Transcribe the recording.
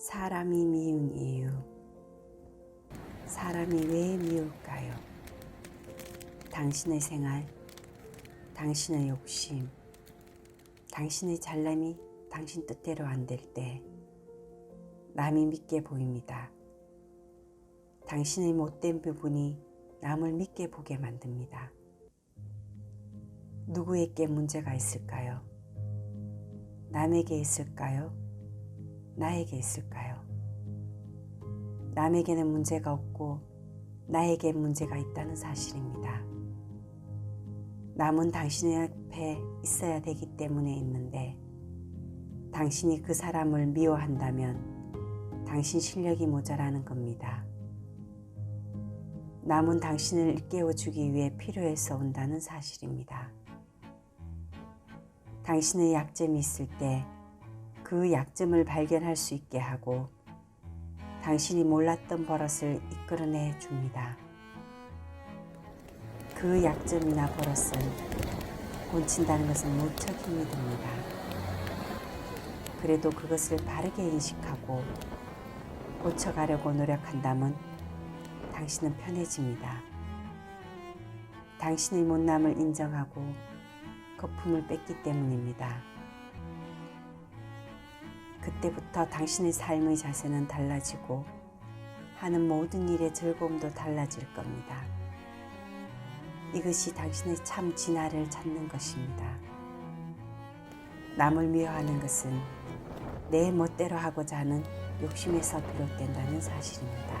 사람이 미운 이유. 사람이 왜 미울까요? 당신의 생활, 당신의 욕심, 당신의 잘남이 당신 뜻대로 안 될 때, 남이 믿게 보입니다. 당신의 못된 부분이 남을 믿게 보게 만듭니다. 누구에게 문제가 있을까요? 남에게 있을까요? 나에게 있을까요? 남에게는 문제가 없고 나에게 문제가 있다는 사실입니다. 남은 당신의 옆에 있어야 되기 때문에 있는데 당신이 그 사람을 미워한다면 당신 실력이 모자라는 겁니다. 남은 당신을 일깨워주기 위해 필요해서 온다는 사실입니다. 당신의 약점이 있을 때 그 약점을 발견할 수 있게 하고 당신이 몰랐던 버릇을 이끌어내 줍니다. 그 약점이나 버릇은 고친다는 것은 무척 힘이 듭니다. 그래도 그것을 바르게 인식하고 고쳐가려고 노력한다면 당신은 편해집니다. 당신의 못남을 인정하고 거품을 뺐기 때문입니다. 그때부터 당신의 삶의 자세는 달라지고 하는 모든 일의 즐거움도 달라질 겁니다. 이것이 당신의 참 진화를 찾는 것입니다. 남을 미워하는 것은 내 멋대로 하고자 하는 욕심에서 비롯된다는 사실입니다.